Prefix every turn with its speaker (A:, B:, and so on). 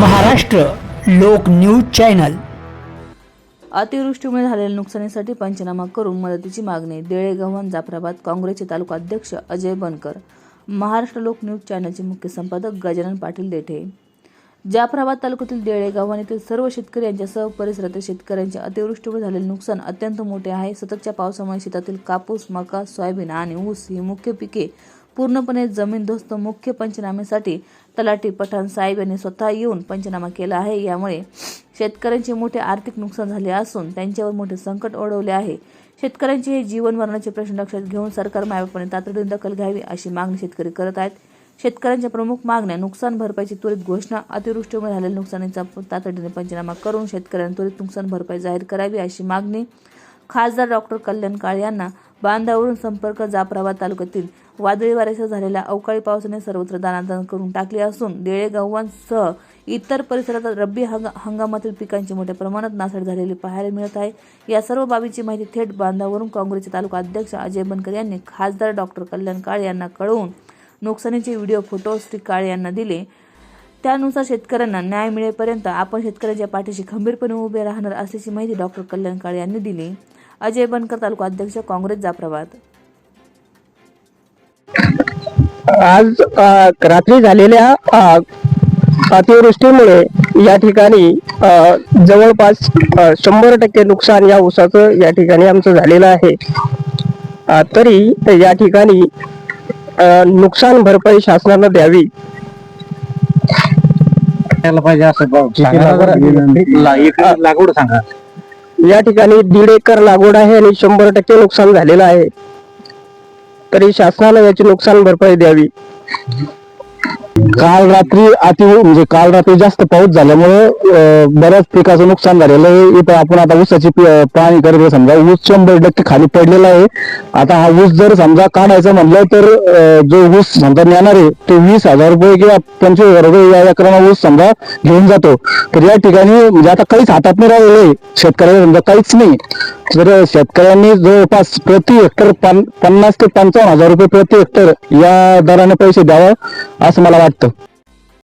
A: महाराष्ट्र लोक news channel.
B: अतिवृष्टीमुळे झालेल्या नुकसानीसाठी पंचनामा करून मदतीची मागणी देळेगव्हाण जाफराबाद काँग्रेसचे तालुका अध्यक्ष अजय बनकर महाराष्ट्र लोक न्यूज चॅनलचे मुख्य संपादक गजानन पाटील देठे. जाफराबाद तालुक्यातील देळेगव्हाण येथील सर्व शेतकरी यांच्यासह परिसरातील शेतकऱ्यांचे अतिवृष्टीमुळे झालेले नुकसान अत्यंत मोठे आहे. सततच्या पावसामुळे शेतातील कापूस मका सोयाबीन आणि ऊस ही मुख्य पिके पूर्णपणे जमीनदोस्त मुख्य पंचनाम्यासाठी तलाठी पठाण साहेब यांनी स्वतः येऊन पंचनामा केला आहे. यामुळे शेतकऱ्यांचे मोठे आर्थिक नुकसान झाले असून त्यांच्यावर मोठे संकट ओढवले आहे. शेतकऱ्यांचे हे जीवन मरणाचे प्रश्न लक्षात घेऊन सरकार मायापणे तातडीने दखल घ्यावी अशी मागणी शेतकरी करत आहेत. शेतकऱ्यांच्या प्रमुख मागण्या नुकसान भरपाईची त्वरित घोषणा अतिवृष्टीमुळे झालेल्या नुकसानीचा तातडीने पंचनामा करून शेतकऱ्यांना त्वरित नुकसान भरपाई जाहीर करावी अशी मागणी खासदार डॉक्टर कल्याण काळे यांना बांधावरून संपर्क जाफराबाद तालुक्यातील वादळी वाऱ्यासह झालेल्या अवकाळी पावसाने सर्वत्र दानादान करून टाकले असून देळेगावांसह इतर परिसरात रब्बी हंगा हंगामातील पिकांची मोठ्या प्रमाणात नासाड झालेली पाहायला मिळत आहे. या सर्व बाबीची माहिती थेट बांधावरून काँग्रेसचे तालुका अध्यक्ष अजय बनकर यांनी खासदार डॉक्टर कल्याण काळे यांना कळवून नुकसानीचे व्हिडिओ फोटो श्री काळे यांना दिले. त्यानुसार शेतकऱ्यांना न्याय मिळेपर्यंत आपण शेतकऱ्यांच्या पाठीशी खंबीरपणे उभे राहणार असल्याची माहिती डॉक्टर कल्याण काळे यांनी दिली. अजय बनकर तालुका अध्यक्ष काँग्रेस जाफराबाद.
C: आज रात्री झालेल्या अतिवृष्टीमुळे या ठिकाणी जवळपास शंभर टक्के नुकसान या ऊसाचं या ठिकाणी आमचं झालेलं आहे. तरी या ठिकाणी नुकसान भरपाई शासनानं द्यावी.
D: पाहिजे असं लागवड सांगा.
C: या ठिकाणी दीड एकर लागवड आहे आणि शंभर टक्के नुकसान झालेलं आहे. तरी शासनानं याची नुकसान भरपाई द्यावी.
D: काल रात्री अति हो- म्हणजे काल रात्री जास्त पाऊस झाल्यामुळे बऱ्याच पिकाचं नुकसान झालेलं आहे. इथं आपण आता ऊसाची पाणी करत समजा ऊस शंभर टक्के खाली पडलेला आहे. आता हा ऊस जर समजा काढायचा म्हणलं तर जो ऊस समजा नेणार आहे तो वीस हजार रुपये किंवा पंचवीस हजार रुपये या एकरानं ऊस समजा घेऊन जातो. तर या ठिकाणी म्हणजे आता काहीच हातात नाही राहिलेलं आहे. शेतकऱ्याला समजा काहीच नाही. तर शेतकऱ्यांनी जवळपास प्रति हेक्टर पन्नास ते पंचावन्न हजार रुपये प्रति हेक्टर या दराने पैसे द्यावं असं मला abasto.